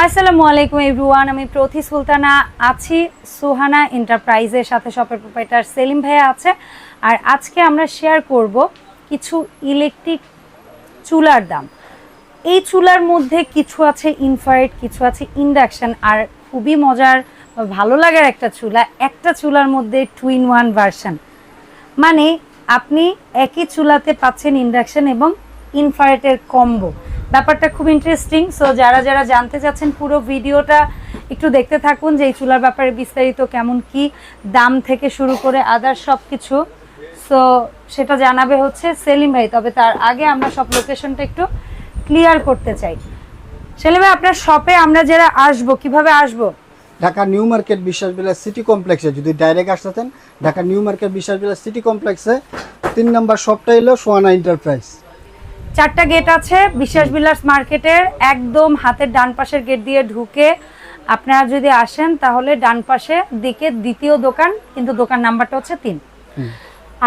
আসসালামু আলাইকুম, এভরিওয়ান। আমি প্রথি সুলতানা আছি। সুহানা এন্টারপ্রাইজের সাথে শপের প্রোপাইটার সেলিম ভাইয়া আছে। আর আজকে আমরা শেয়ার করব কিছু ইলেকট্রিক চুলার দাম। এই চুলার মধ্যে কিছু আছে ইনফ্রারেড কিছু আছে ইন্ডাকশান আর খুবই মজার ভালো লাগার একটা চুলা, একটা চুলার মধ্যে টু ইন ওয়ান ভার্সন মানে আপনি একই চুলাতে পাচ্ছেন ইন্ডাকশন এবং ইনফ্রারেটের কম্বো ব্যাপারটা খুব ইন্টারেস্টিং সো যারা যারা জানতে চাচ্ছেন পুরো ভিডিওটা, একটু দেখতে থাকুন যে এই চুলার ব্যাপারে বিস্তারিত কেমন কি দাম থেকে শুরু করে আদার সব কিছু সো সেটা জানাবে হচ্ছে সেলিম ভাই, তবে তার আগে আমরা সব লোকেশনটা একটু ক্লিয়ার করতে চাই। সেলিম ভাই, আপনার শপে আমরা যারা আসব, কীভাবে আসব? Dhaka new market Biswas city কমপ্লেক্সে যদি ডাইরেক্ট আসতেন Dhaka new market Biswas city কমপ্লেক্সে তিন নম্বর শপটা এলো সোয়ানা এন্টারপ্রাইজ চারটা গেট আছে বিশ্বাস বিলাস মার্কেটের একদম হাতের ডান পাশের গেট দিয়ে ঢুকে আপনারা যদি আসেন তাহলে ডান পাশে দিকে দ্বিতীয় দোকান কিন্তু দোকান নাম্বারটা হচ্ছে তিন।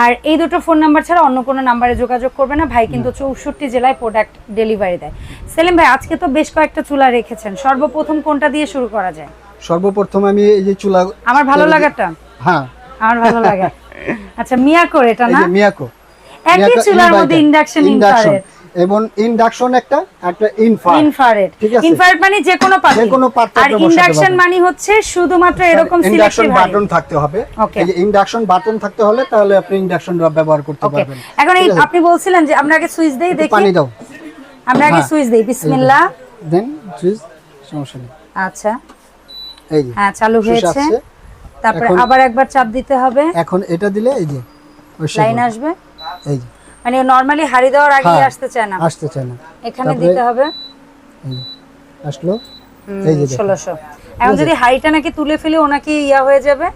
আর এই দুটো ফোন নাম্বার ছাড়া অন্য কোনো নাম্বারে যোগাযোগ করবে না। ভাই কিন্তু চৌষট্টি জেলায় প্রোডাক্ট ডেলিভারি দেয়। সেলিম ভাই আজকে তো বেশ কয়েকটা চুলা রেখেছেন। সর্বপ্রথম কোনটা দিয়ে শুরু করা যায়? সর্বপ্রথম আমি এই যে চুলা আমার ভালো লাগাটা হ্যাঁ। আমার ভালো লাগে। আচ্ছা মিয়াকোর এটা না? মিয়াকো। একই চুলার মধ্যে ইন্ডাকশন ইনফ্রারেড এবং ইন্ডাকশন একটা একটা ইনফার ইনফ্রারেড আছে। ইনফ্রারেড মানে যে কোনো যে কোনো পাত্রে আর ইন্ডাকশন। মানে হচ্ছে শুধুমাত্র এরকম ইন্ডাকশন বাটন থাকতে হবে। এই যে ইন্ডাকশন বাটন থাকতে হলে তাহলে আপনি ইন্ডাকশন ব্যবহার করতে পারবেন। এখন আপনি বলছিলেন যে আমরা আগে সুইচ দেই দেখি। পানি দাও। আমরা আগে হ্যাঁ। সুইচ দেই। বিসমিল্লাহ। দেন সুইচ সমস্যা নেই। আচ্ছা। এই যে হ্যাঁ চালু হয়েছে। তারপরে আবার একবার চাপ দিতে হবে। এখন এটা দিলে এই যে লাইন আসবে। এই মানে নরমালি হাড়ি দেওয়ার আগে হ্যাঁ, আসতে চায় না। আসতে চায় না। এখানে দিতে হবে? আসলো? এই যে দেখুন। ষোলোশো। এখন যদি হাড়িটা নাকি তুলে ফেলে ওনাকে ইয়া হয়ে যাবে?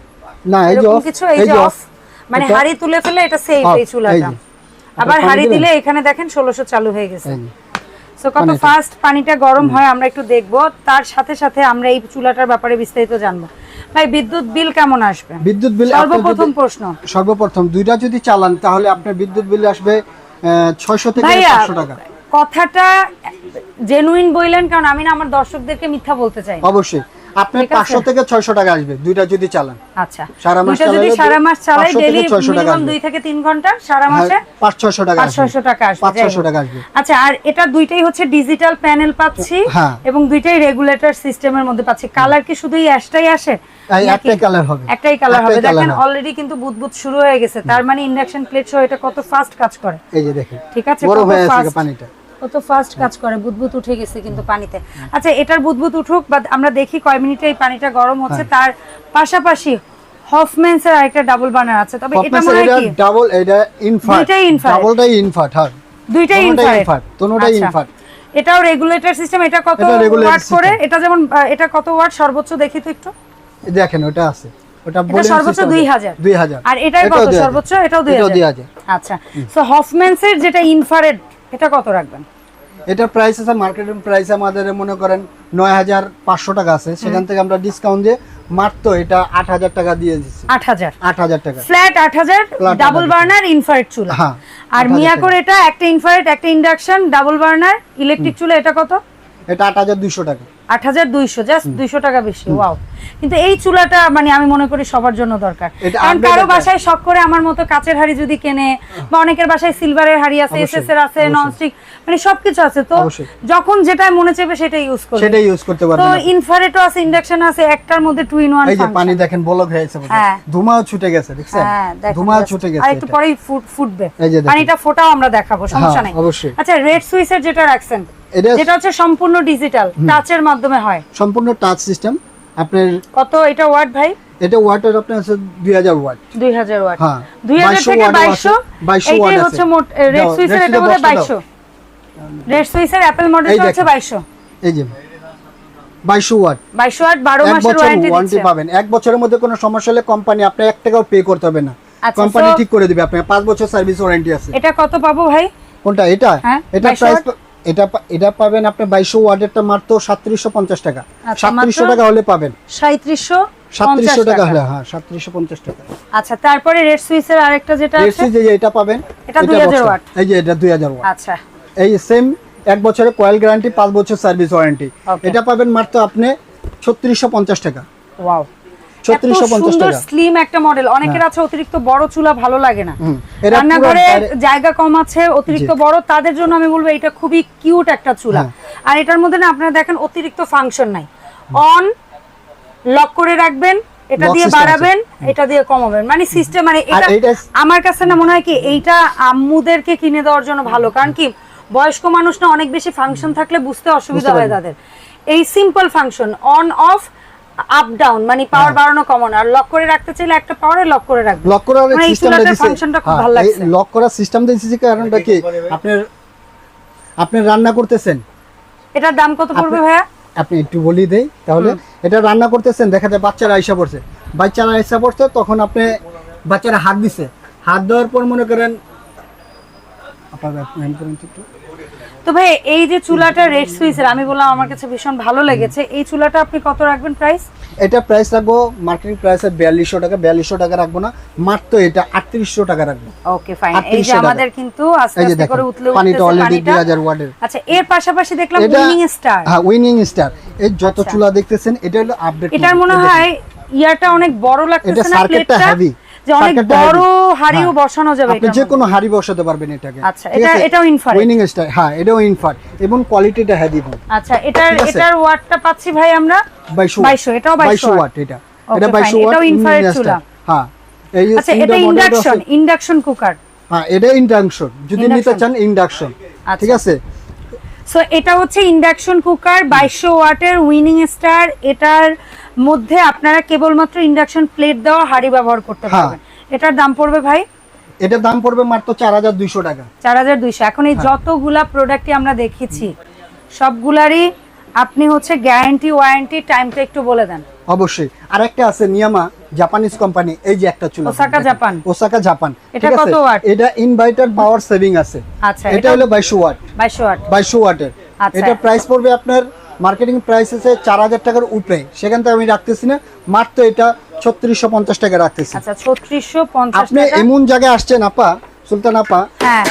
না এই যে কিছু? এই যে অফ মানে হাড়ি তুলে ফেলে এটা সেফ এই চুলাটা। আবার হাড়ি দিলে এখানে দেখেন ষোলোশো চালু হয়ে গেছে। সো কত। ফাস্ট পানিটা গরম হয় আমরা একটু দেখব। তার সাথে সাথে আমরা এই চুলাটার ব্যাপারে বিস্তারিত জানব। ভাই বিদ্যুৎ বিল কেমন আসবে বিদ্যুৎ বিল সর্বপ্রথম প্রশ্ন সর্বপ্রথম দুইটা যদি চালান তাহলে আপনার বিদ্যুৎ বিল আসবে ছয়শো থেকে ভাইয়া পাঁচশো টাকা কথাটা জেনুইন বললেন কারণ আমি না আমার দর্শকদেরকে মিথ্যা বলতে চাই অবশ্যই আপনার ঠিক আছে। পাঁচশো থেকে ছয়শো টাকা আসবে দুইটা যদি চালান আচ্ছা সারা মাস যদি সারা মাস চালাই 500 600 টাকা মিনিমাম আসবে। দুই থেকে তিন ঘণ্টা সারা মাসে হ্যাঁ, পাঁচ ছয়শো টাকা পাঁচ আসবে ছয়শো টাকা আসবে পাঁচ যাই ছয়শো হোক। টাকা আসবে আচ্ছা আর এটা দুইটাই হচ্ছে ডিজিটাল প্যানেল পাচ্ছি হ্যাঁ। এবং দুইটাই রেগুলেটর সিস্টেমের মধ্যে পাচ্ছি কালার কি শুধু এই অ্যাশটাই আসে? একটাই কালার হবে। একটাই কালার হবে। দেখেন অলরেডি কিন্তু বুদবুদ শুরু হয়ে গেছে। তার মানে ইন্ডাকশন প্লেট সহ এটা কত ফাস্ট কাজ করে। এই যে দেখেন ঠিক আছে? বড় হয়ে পানিটা। কত ফাস্ট কাজ করে। বুদবুদ উঠে গেছে কিন্তু পানিতে। আচ্ছা এটার বুদবুদ উঠুক বা আমরা দেখি কয় মিনিটে এই পানিটা গরম হচ্ছে। হ্যাঁ। তার পাশাপাশি হফম্যানস এর আরেকটা ডাবল বার্নার আছে। তবে এটা মনে হয় কি? ডাবল এটা ইনফার্ট দুইটাই infrared। ডাবলটাই ইনফার্ট হ্যাঁ। দুইটাই infrared, দোনোটাই infrared। এটাও রেগুলেটর সিস্টেম এটা কত ওয়াট করে? এটা যেমন এটা কত ওয়াট সর্বোচ্চ দেখি তো একটু। দেখেন ওটা আছে। ওটা সর্বোচ্চ 2000 2000 আর এটাই এটাও কত? সর্বোচ্চ এটাও দুই এটাও হাজার। 2000 আচ্ছা। সো হফম্যানস এর যেটা ইনফ্রারেড এটা কত রাখবেন? এটা প্রাইস আছে মার্কেটিং প্রাইস আমাদের মনে করেন নয় হাজার পাঁচশো টাকা আছে। সেখান থেকে আমরা ডিসকাউন্ট দিয়ে মাত্র এটা আট হাজার টাকা দিয়ে টাকা। ফ্ল্যাট আট হাজার Flat ডাবল বার্নার ইনফ্রারেড চুলা। আর 8,000 মিয়াকোর এটা একটা ইনফ্রারেড একটা ইন্ডাকশন ডাবল বার্নার ইলেকট্রিক চুলা এটা কত? এটা আট হাজার দুইশো টাকা। আট হাজার দুইশো জাস্ট দুইশো টাকা বেশি ওয়াও কিন্তু এই চুলাটা মানে আমি মনে করি সবার জন্য দরকার। কারণ কারও বাসায় শখ করে আমার মতো কাচের হাড়ি যদি কেনে বা অনেকের বাসায় সিলভারের হাড়ি আছে এসএস এর আছে ননস্টিক মানে সবকিছু আছে। তো যখন যেটা মনে চাইবে সেটা ইউজ করবে। সেটাই ইউজ করতে তো পারবেন ইনফ্রারেডও আছে ইন্ডাকশন আছে একটার মধ্যে টু ইন ওয়ান এই যে পানি দেখেন বলক হয়েছে। হ্যাঁ। ধোঁয়াও ছুটে গেছে দেখছেন? হ্যাঁ ধোঁয়াও ছুটে আর একটু পরেই ফুটবে। পানিটা ফোটাও আমরা দেখাবো সমস্যা হ্যাঁ, নাই। আচ্ছা রেড সুইচের যেটা রাখছেন এটা হচ্ছে সম্পূর্ণ ডিজিটাল টাচের মাধ্যমে হয়। সম্পূর্ণ টাচ সিস্টেম আপনার কত এটা ওয়াট ভাই? এটা ওয়াটের আপনার আছে দুই হাজার ওয়াট দুই হাজার ওয়াট হ্যাঁ, দুই হাজার 2200 থেকে watt ও বাইশশো 2200 এইটাই হচ্ছে মোট রেড red এটা সুইচের বোধহয় box টা দাও। বাইশশো রেড সুইচের অ্যাপেল মডেল এই হচ্ছে দেখেন। বাইশশো। এই যে বাইশশো ওয়াট বাইশশো ওয়াট বারো এক মাসের বছর ওয়ারেন্টি পাবেন। এক বছরের মধ্যে কোনো সমস্যা হলে কোম্পানি আপনি এক টাকাও পে করতে হবে না। আচ্ছা, কোম্পানি ঠিক করে দিবে আপনাকে। পাঁচ বছর সার্ভিস ওয়ারেন্টি আছে। এটা কত পাবো ভাই? কোনটা? এটা? হ্যাঁ, এটা প্রাইস এটা এটা পাবেন আপনি বাইশশো ওয়াটেরটা মাত্র সাতত্রিশশো পঞ্চাশ টাকা। আচ্ছা, সাতত্রিশশো টাকা হলে পাবেন। সাঁত্রিশশো সাতত্রিশশো টাকা হলে হ্যাঁ সাতত্রিশশো পঞ্চাশ টাকা। আচ্ছা তারপরে রেড আরেকটা যেটা যে এটা পাবেন এটা 2000 box টা। এই যে এটা দুই হাজার ওয়াট। আচ্ছা। এই সেম এক বছরের কয়েল গ্যারান্টি পাঁচ বছর সার্ভিস ওয়ারেন্টি এটা পাবেন মাত্র আপনি ছত্রিশশো পঞ্চাশ টাকা। ওয়াও হ্যাঁ। স্লিম একটা মডেল অনেকের আছে অতিরিক্ত বড় চুলা ভালো লাগে না। রান্নাঘরে জায়গা কম আছে অতিরিক্ত বড় তাদের জন্য আমি বলব এটা খুবই কিউট একটা চুলা। হ্যাঁ। আর এটার মধ্যে না আপনারা দেখেন অতিরিক্ত ফাংশন নাই। অন লক করে রাখবেন এটা দিয়ে বাড়াবেন এটা দিয়ে কমাবেন। মানে সিস্টেম মানে এটা আমার কাছে না মনে হয় কি এইটা আম্মুদেরকে কিনে দেওয়ার জন্য ভালো। কারণ কি বয়স্ক মানুষ না অনেক বেশি ফাংশন থাকলে বুঝতে অসুবিধা হয় তাদের। এই simple function on off up down মানে পাওয়ার বাড়ানো কমানো। আর লক করে রাখতে চাইলে একটা পাওয়ারে লক করে রাখবেন। লক করার মানে এই সিস্টেমটা দিছে। ফাংশনটা খুব ভালো লাগছে। লক করার সিস্টেম দিয়েছি কারণটা কি? আপনার আপনি রান্না করতেছেন। এটার দাম কত পড়বে ভাইয়া? আপনি একটু বলি দেই তাহলে। এটা রান্না করতেছেন দেখা যায় বাচ্চারা আইসা পড়ছে। বাচ্চারা আইসা পড়ছে তখন আপনি বাচ্চারা হাত দিছে। হাত দেওয়ার পর মনে করেন আপনারা একটু। তো ভাই এই যে চুলাটা রেড সুইচের আমি বললাম আমার কাছে ভীষণ ভালো লেগেছে। এই চুলাটা আপনি কত রাখবেন প্রাইস এটা প্রাইস রাখব মার্কেটিং প্রাইস বিয়াল্লিশশো টাকা বিয়াল্লিশশো টাকা রাখব না মাত্র এটা আটত্রিশশো টাকা রাখব। ওকে ফাইন এই যে আমাদের কিন্তু আস্তে আস্তে করে উতলে পানিটা অলরেডি পানিটা দুই হাজার ওয়াটের আচ্ছা এর পাশাপাশি দেখলাম উইনিং স্টার হ্যাঁ উইনিং স্টার এই যত আচ্ছা। চুলা দেখতেছেন এটা হলো আপডেট এটার মনে হয় ইয়ারটা অনেক বড় লাগতেছে না প্লেটটা হেভি যে অনেক বড় হাড়িও বসানো যাবে আপনি যে কোনো হাড়ি বসাতে পারবেন এটাকে। আচ্ছা, এটা- এটাও infrared? উইনিং স্টার হ্যাঁ এটাও ইনফার এবং কোয়ালিটিটা হেভি হবে আচ্ছা এটার এটার ওয়াটটা পাচ্ছি ভাই আমরা 22 2200, এটাও 2200 ওয়াট। এটা। এটা 22 fine, ওয়াট এটাও চুলা। হ্যাঁ এই আচ্ছা এটা ইন্ডাকশন ইন্ডাকশন কুকার হ্যাঁ এটা ইন্ডাকশন যদি নিতে চান ইন্ডাকশন আচ্ছা। ঠিক আছে? সো এটা হচ্ছে ইন্ডাকশন কুকার বাইশশো ওয়াটের উইনিং স্টার এটার মধ্যে আপনারা কেবলমাত্র ইন্ডাকশন প্লেট দেওয়া হাঁড়ি ব্যবহার করতে হ্যাঁ। পারবেন। এটার দাম পড়বে ভাই? এটার দাম পড়বে মাত্র চার হাজার দুইশো টাকা। চার হাজার দুইশো। এখন হ্যাঁ। এই যতগুলা প্রোডাক্টই আমরা দেখেছি সবগুলারই আপনি হচ্ছে গ্যারান্টি ওয়ারেন্টি টাইমটা একটু বলে দেন। অবশ্যই। আর একটা আছে নিয়ামা জাপানিজ কোম্পানি এই যে একটা চুলা। Osaka Japan. ওসাকা জাপান এটা কত watt? এটা ইনভার্টার পাওয়ার সেভিং আছে। আচ্ছা এটা হলো বাইশো ওয়াট বাইশশো ওয়াট বাইশো ওয়াটের। এটা প্রাইস পড়বে আপনার মার্কেটিং প্রাইস আছে চার হাজার টাকার উপরে। সেখান থেকে আমি রাখতেছি না। মাত্র এটা ছত্রিশশো পঞ্চাশ টাকা রাখতেছি। আচ্ছা ছত্রিশশো পঞ্চাশ আপনি এমন জায়গায় আসছেন আপা সুলতান আপা। হ্যাঁ।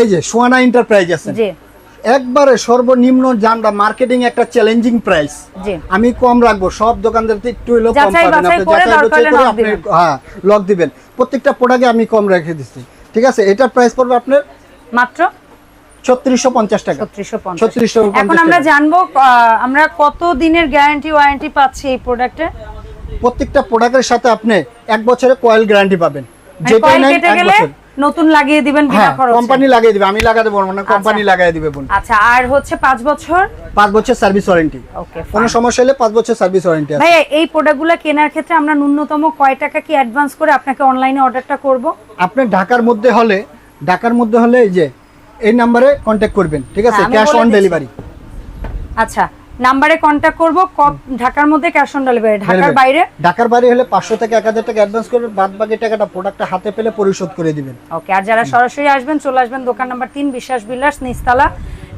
এই যে সোয়ানা এন্টারপ্রাইজ আছে। একবারে সর্বনিম্ন জানবা মার্কেটিং একটা চ্যালেঞ্জিং প্রাইস আমি কম রাখব সব দোকানদার একটু হলেও কম পাবেন। আপনি যাচাই করে আপনি হ্যাঁ লক দিবেন। প্রত্যেকটা প্রোডাক্টে আমি কম রেখে দিচ্ছি। ঠিক আছে এটার প্রাইস পড়বে আপনার মাত্র? ছত্রিশশো পঞ্চাশ টাকা। ছত্রিশশো এখন আমরা জানব আমরা কত দিনের গ্যারান্টি ওয়ারেন্টি পাচ্ছি এই প্রোডাক্টে প্রত্যেকটা প্রোডাক্টের সাথে আপনি এক বছরের কয়েল গ্যারান্টি পাবেন। যেটাই নেন কেটে এক গেলে বছর নতুন লাগিয়ে দিবেন বিনা হ্যাঁ খরচে? কোম্পানি লাগিয়ে দিবে আমি লাগাতে পারব না কোম্পানি লাগাই দিবে বোন আচ্ছা আর হচ্ছে পাঁচ বছর? পাঁচ বছর সার্ভিস ওয়ারেন্টি ওকে কোনো সমস্যা হলে পাঁচ বছর সার্ভিস ওয়ারেন্টি আছে। ভাইয়া এই প্রোডাক্টগুলো কেনার ক্ষেত্রে আমরা ন্যূনতম কয় টাকা কি অ্যাডভান্স করে আপনাকে অনলাইনে অর্ডারটা করব? আপনি ঢাকার মধ্যে হলে ঢাকার মধ্যে হলে এই যে এই নাম্বারে কন্ট্যাক্ট করবেন ঠিক আছে? ক্যাশ অন ডেলিভারি আচ্ছা নাম্বারে কন্ট্যাক্ট করব ঢাকার মধ্যে ক্যাশ অন ডেলিভারি ঢাকার বাইরে? ঢাকার বাইরে হলে পাঁচশো থেকে এক হাজার টাকা অ্যাডভান্স করবেন বাদ বাকি টাকাটা প্রোডাক্টটা হাতে পেলে পরিশোধ করে দিবেন। ওকে আর যারা সরাসরি আসবেন চলে আসবেন দোকান নাম্বার তিন বিশ্বাস বিলাস নিস্তালা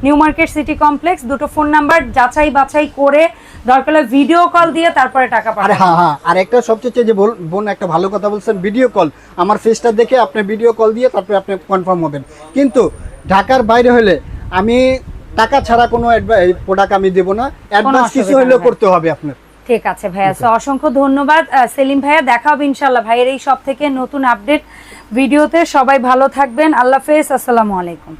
নিউ মার্কেট সিটি কমপ্লেক্স দুটো ফোন নাম্বার যাচাই বাছাই করে দরকার ভিডিও কল দিয়ে তারপরে টাকা আরে পাঠাবেন হ্যাঁ হ্যাঁ। আর একটা সবচেয়ে যে বল- বোন একটা ভালো কথা বলছেন ভিডিও কল আমার ফেসটা দেখে আপনি ভিডিও কল দিয়ে তারপরে আপনি কনফার্ম হবেন। কিন্তু ঢাকার বাইরে হলে আমি টাকা ছাড়া কোনো প্রোডাক্ট আমি দেবো না। অ্যাডভান্স কিছু হলেও করতে হবে আপনার। ঠিক আছে ভাইয়া সো অসংখ্য ধন্যবাদ। সেলিম ভাইয়া দেখা হবে ইনশাল্লাহ ভাইয়ের এই সব থেকে নতুন আপডেট ভিডিওতে। সবাই ভালো থাকবেন। আল্লাহ হাফেজ। আসসালামু আলাইকুম।